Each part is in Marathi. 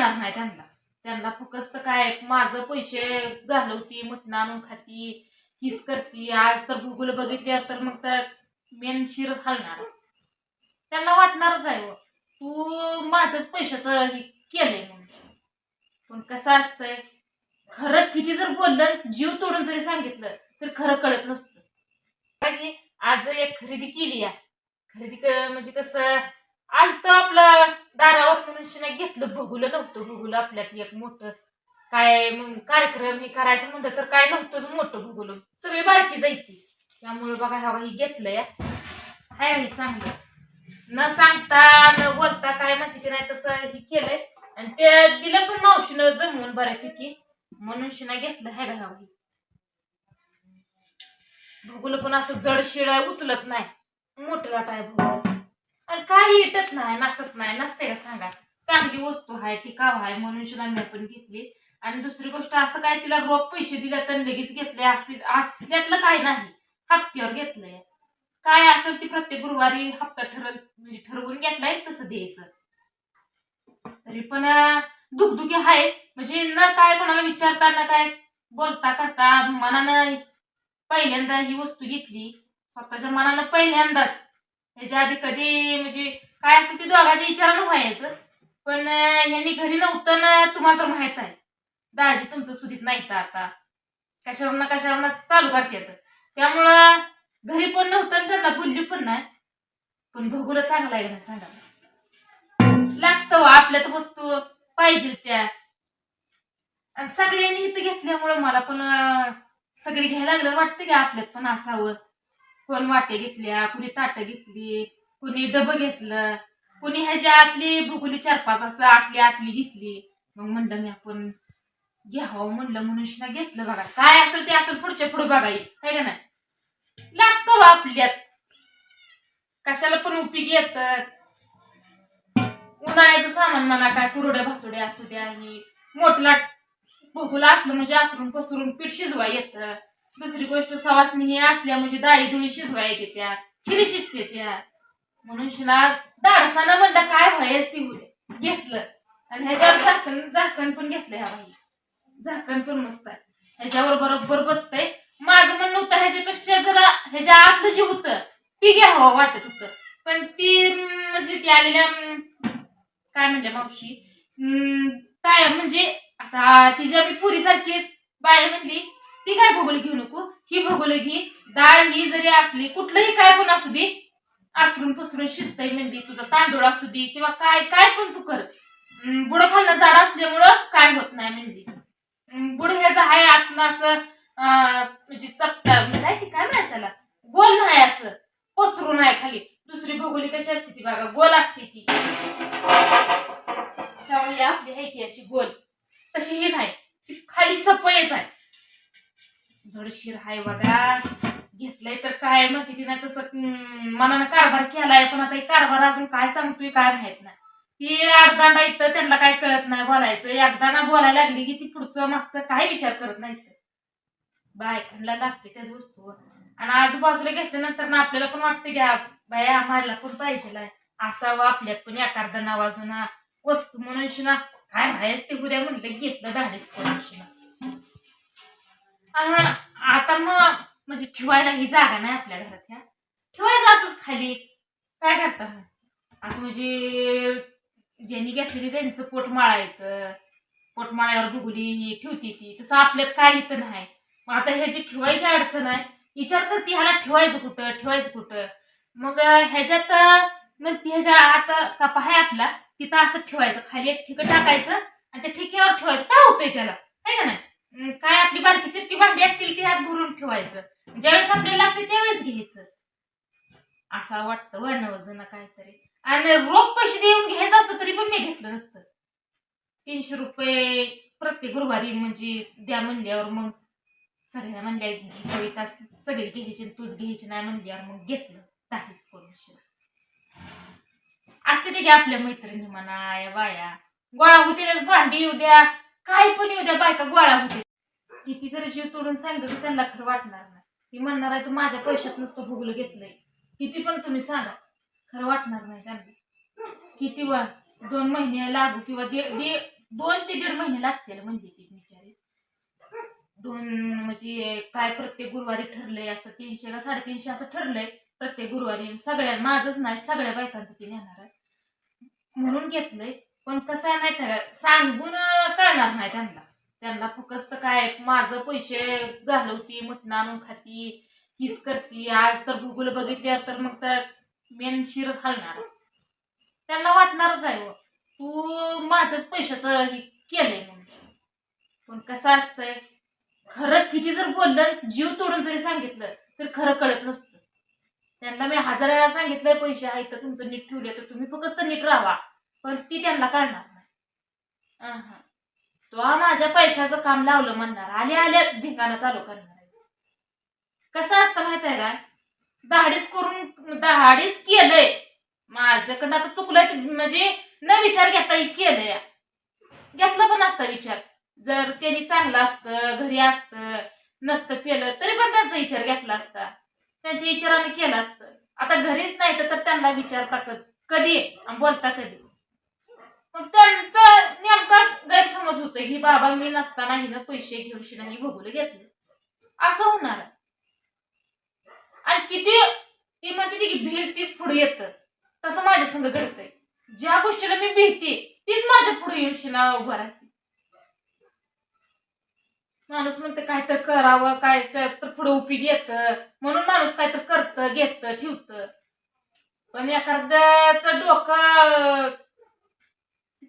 राहणार नाही त्यांना. त्यांना फक्त काय माझं पैसे घालवती मटण आणून खाती हीच करती. आज तर भूगोल बघितली तर मग तर मेन शिरच हलणार. त्यांना वाटणारच आहे हो. तू माझ्याच पैशाचं केलंय म्हणून. पण कसं असतंय खरं किती जर बोललं जीव तोडून जरी सांगितलं तर खरं कळत नसतं. काय आज एक खरेदी केली या खरेदी म्हणजे कसं आलत आपलं दारावर म्हणून घेतलं. बघुलं नव्हतं बघुलं आपल्यात एक मोठं. काय मग कार्यक्रम हे करायचं म्हणलं तर काय नव्हतंच मोठं भोगुलं सगळी बारकी जायची. त्यामुळे बघा हवा ही घेतलंय. हाय हे चांगलं. न सांगता न बोलता काय माहिती की नाही तसं हे केलंय. आणि ते दिलं पण मावशीनं जमवून बऱ्यापैकी. म्हणून शिना घेतलं. हाय का ही भोगुलं पण असं जड शिळा उचलत नाही. मोठं लाट आहे भोगुलं काही येतच नाही नसत नाही. नसते का सांगा? चांगली वस्तू आहे टिकाव आहे म्हणून शिना मी पण घेतली. आणि दुसरी गोष्ट असं काय तिला रोख पैसे दिले तर लगेच घेतले असतील? असल्यातलं काय नाही. हप्त्यावर घेतलंय. काय असेल ती प्रत्येक गुरुवारी हप्ता ठरल म्हणजे ठरवून घेतलाय तसं द्यायचं. तरी पण दुखदुखी आहे. म्हणजे न काय कोणाला विचारता न काय बोलता करता मनानं पहिल्यांदा ही वस्तू घेतली. स्वतःच्या मनानं पहिल्यांदाच ह्याच्या आधी कधी म्हणजे काय असं ते दोघांच्या विचारानं व्हायचं. पण यांनी ह्यांनी घरी नव्हतं ना तुम्हाला तर माहीत आहे. दाजी तुमचं सुधीत नाही तर आता. कशावर ना कशावर चालू करतात त्यामुळं घरी पण नव्हतं त्यांना बोलली पण नाही. पण भगुला चांगला आहे ना सांगा. लागतं हो, आपल्यात वस्तू पाहिजे त्या. आणि सगळ्यांनी इथं घेतल्यामुळं मला पण सगळी घ्यायला लागलं वाटतं की आपल्यात पण असावं. कोण वाटे घेतल्या कुणी ताटं घेतली कुणी डबं घेतलं कुणी ह्याच्या आतली भुगुली चार पाच असं आतली आतली घेतली. मग म्हणलं मी आपण घ्यावं म्हणलं म्हणून घेतलं बघा. काय असेल ते असेल पुढच्या पुढे बघाई आहे का नाही? लागतं बा आपल्यात. कशाला पण उपयोगी येतात. उन्हाळ्याचं सामान म्हणा काय कुरड्या भातुड्या असू द्या ही मोठलाट भोगुला असलं म्हणजे आसरून पसरून पीठ शिजवा येतं. दुसरी गोष्ट सवासनी हे असल्या म्हणजे डाळी दुळी शिजवा येते त्या. खिरी शिजते त्या. म्हणून शिला दाडसाना म्हणलं काय व्हायच ती होते घेतलं. आणि ह्याच्यावर झाकण झाकण पण घेतलं ह्या बाई झाकण पण मस्त आहे. ह्याच्यावर बरोबर बसतंय. माझं म्हणणं होतं ह्याच्यापेक्षा जरा ह्याच्या आतलं जे होतं ती घ्यावं वाटत होतं. पण ती म्हणजे ती आलेल्या काय म्हणते मावशी? अं, काय म्हणजे आता तिच्या मी पुरीसारखीच बाय म्हणली ती काय भोगोल घेऊ नको? ही भोगोल घे. डाळ ही जरी असली कुठलंही काय पण असू दे. आसरून पसरून शिजतंय म्हणजे तुझा तांदूळ असू दे किंवा काय काय पण तू कर. बुड बुडं झाड असल्यामुळं काय होत नाही म्हणजे बुड ह्याचं आहे आतनं असं अं, म्हणजे चपटा म्हणजे काय ते काय म्हणायचं त्याला? गोल नाही असं. पसरून आहे खाली. दुसरी भोगोली कशी असते ती बघा. गोल असते ती. त्यामुळे आपली आहे ती अशी गोल. तशी ही नाही. ती खाली सफयच आहे. जडशीर आहे बघा. घेतलंय तर काय माहिती ती नाही तसं मनानं कारभार केलाय पण आता कारभार अजून काय सांगतोय काय माहीत नाही. ती अर्धांडा इथं त्यांना काय कळत नाही बोलायचं. एकदा ना बोलायला लागली की ती पुढचं मागचं काय विचार करत नाही बायकांना लागते त्याच वस्तू आणि आजूबाजूला घेतल्यानंतर ना आपल्याला पण वाटतं की बाया आम्हाला पण पाहिजे असावं आपल्यात पण एखादा नावाजून वस्तू म्हणून शिना. काय व्हायच ते उद्या म्हणलं घेतलं धाडीस करून आता मग म्हणजे ठेवायला ही जागा नाही आपल्या घरात ह्या ठेवायचं असंच खाली. काय करता असं म्हणजे ज्यांनी घेतलेली त्यांचं पोटमाळा पोट पोटमाळ्यावर भुगुली ही ठेवती ती. तसं आपल्यात काय इथं नाही. मग आता ह्याची ठेवायची अडचण आहे. विचार करते ह्याला ठेवायचं कुठं ठेवायचं कुठं? मग ह्याच्यात मग ती ह्याच्या आत कपा आहे आपला तिथं असं ठेवायचं. खाली एक ठिकाण टाकायचं आणि त्या ठिक्यावर ठेवायचं. काय होतंय त्याला? आहे का नाही? काय आपली बारकी चिटकी भांडी असतील ती हात भरून ठेवायचं. ज्यावेळेस आपल्याला लागते त्यावेळेस घ्यायचं. असं वाटतं वनवजन काहीतरी. आणि रोख पैसे देऊन घ्यायचं असतं तरी पण मी घेतलं नसतं. तीनशे रुपये प्रत्येक गुरुवारी म्हणजे द्या म्हणल्यावर मग सगळ्या म्हणल्या कविता सगळी घ्यायची तूच घ्यायची नाही म्हणल्यावर मग घेतलं. काहीच करून शिवाय असते ते की आपल्या मैत्रिणी म्हणा या बाया. गोळा होतीलच भांडी येऊ द्या. काय पण येऊ द्या बायका गोळा होते किती जरी जीव तोडून सांगितलं तर त्यांना खरं वाटणार नाही. ती म्हणणार आहे तू माझ्या पैशात नुसतं भोगलं घेतलंय किती पण तुम्ही सांगा खरं वाटणार नाही त्यांना. किती व दोन महिने लागू किंवा दे दोन ते दीड महिने लागतील म्हणजे ती बिचारी. दोन म्हणजे काय प्रत्येक गुरुवारी ठरलंय असं तीनशे का साडेतीनशे असं ठरलंय प्रत्येक गुरुवारी. सगळ्या माझंच नाही सगळ्या बायकांचं ती नेणार आहे. म्हणून घेतलंय. पण कसं आहे माहिती का? सांगून कळणार नाही त्यांना. त्यांना फुकस्त काय माझं पैसे घालवती मटण आणून खाती हीच करती. आज तर भूगोल बघितल्यावर तर मग तर मेन शिरच हलणार. त्यांना वाटणारच आहे हो. तू माझ्याच पैशाचं हे केलंय म्हणून. पण कसं असतंय खरं किती जर बोललं जीव तोडून जरी सांगितलं तर खरं कळत नसतं. त्यांना मी हजार वेळा सांगितलंय पैसे आहेत तर तुमचं नीट ठेवले तर तुम्ही फक्त नीट राहा. पण ती त्यांना काढणार नाही. तो माझ्या पैशाचं काम लावलं म्हणणार. आले आल्या धिंगाणा चालू करणार आहे. कसं असतं माहीत आहे का? दहाडीस करून दहाडीस केलंय. माझ्याकडनं आता चुकलंय म्हणजे न विचार घेता केलंय. घेतला पण असता विचार. जर त्यांनी चांगलं असतं घरी असतं नसतं केलं तरी पण त्यांचा विचार घेतला असता. त्यांच्या विचाराने केलं असतं. आता घरीच नाही तर त्यांना विचारता कधी? कधी? आणि बोलता कधी? म्हणजे त्यांचा नेमका गैरसमज होतोय. की बाबा मी नसताना हिनं पैसे घेऊन नाही भोगले घेतले. असं होणार आणि किती ती म्हणते ती की भीड तीच पुढे येतं. तसं माझ्या संघ घडतंय. ज्या गोष्टीला मी भीती तीच माझ्या पुढे येऊन शिना उभं राहते. माणूस म्हणतं काय तर करावं काय तर पुढे उपयोगी घेत. म्हणून माणूस काय तर करतं घेतं ठेवतं. पण एखाद्याचं डोकं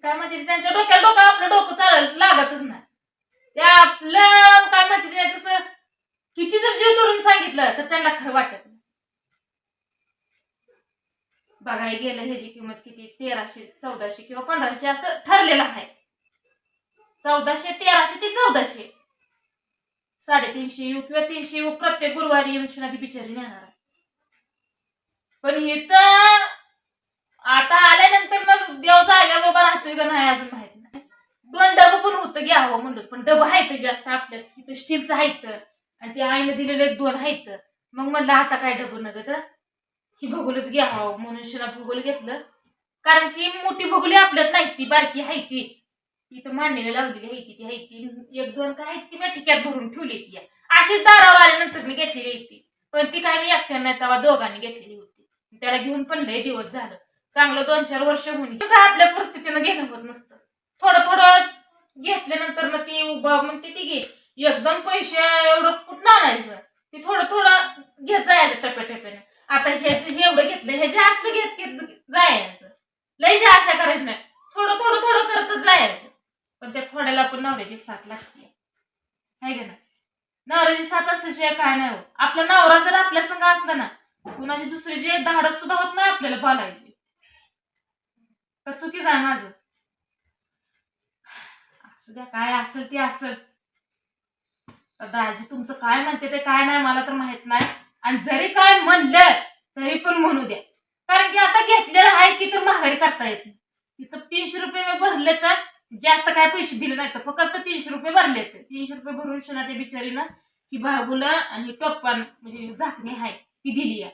काय माहिती त्यांच्या डोक्याला डोकं आपलं डोकं चालत लागतच नाही. ते आपलं काय माहिती ते तसं किती जर जीव तोडून सांगितलं तर त्यांना खरं वाटत नाही. बघाय गेलं ह्याची किंमत किती? तेराशे चौदाशे किंवा पंधराशे असं ठरलेलं आहे. चौदाशे तेराशे ते चौदाशे. साडेतीनशे येऊ किंवा तीनशे येऊ प्रत्येक गुरुवारी येऊन बिचारी नेणार आहे. पण हे तर आता आल्यानंतर ना देव जाग्यावर बाबा राहतोय का नाही अजून माहीत नाही. दोन डबं पण होतं घ्यावं म्हणलं पण डबं आहेत जास्त आपल्यात. तिथं स्टीलचं आहेत आणि ते आईनं दिलेले दोन आहेत मग म्हणलं आता काय डबं तर? ही भगोलच घ्यावं म्हणून शिना भूगोल घेतलं. कारण की मोठी भगोली आपल्यात नाही ती बारकी आहे ती. ती तर मांडणीला लावलेली आहे ती ती आहे ती. एक दोन काय ती मी ठिक्यात भरून ठेवली ती अशीच दारावर आल्यानंतर मी घेतलेली होती ती. पण ती काय मी एकट्यानं नाही तेव्हा दोघांनी घेतलेली होती. त्याला घेऊन पण लय दिवस झालं. चांगलं दोन चार वर्ष होऊन काय आपल्या परिस्थितीनं घेणं होत नसतं. थोडं थोडं घेतल्यानंतर ना ती उभं म्हणते ती घे. एकदम पैसे एवढं कुठं आणायचं? ती थोडं थोडं घेत जायचं टप्प्याटप्प्यानं. आता ह्याचे हे एवढं घेतलं ह्याच्या आतलं घेत घेत जायचं. लयची आशा करायची नाही. थोडं थोडं थोडं करतच जायचं. पण त्या थोड्याला पण नवऱ्याची साथ लागते. आहे का ना नवऱ्याची साथ असल्याशिवाय काय नाही आपला नवरा जर आपल्या संग असला ना कुणाची दुसरी जे धाडस सुद्धा होत नाही आपल्याला बोलायची. तर चुकीच आहे माझं. असू द्या काय असेल ते असेल. दाजी तुमचं काय म्हणते ते काय नाही मला तर माहीत नाही. आणि जरी काय म्हणलं तरी पण म्हणू द्या. कारण की आता घेतलेलं आहे की तर महागाई करता येत नाही. तिथं तीनशे रुपये मी भरले तर जास्त काय पैसे दिले नाही तर फक्त तीनशे रुपये भरले तर तीनशे रुपये भरून शिना त्या बिचारीनं की बाबूला आणि टप्पा म्हणजे झाकणी आहे ती दिली आहे.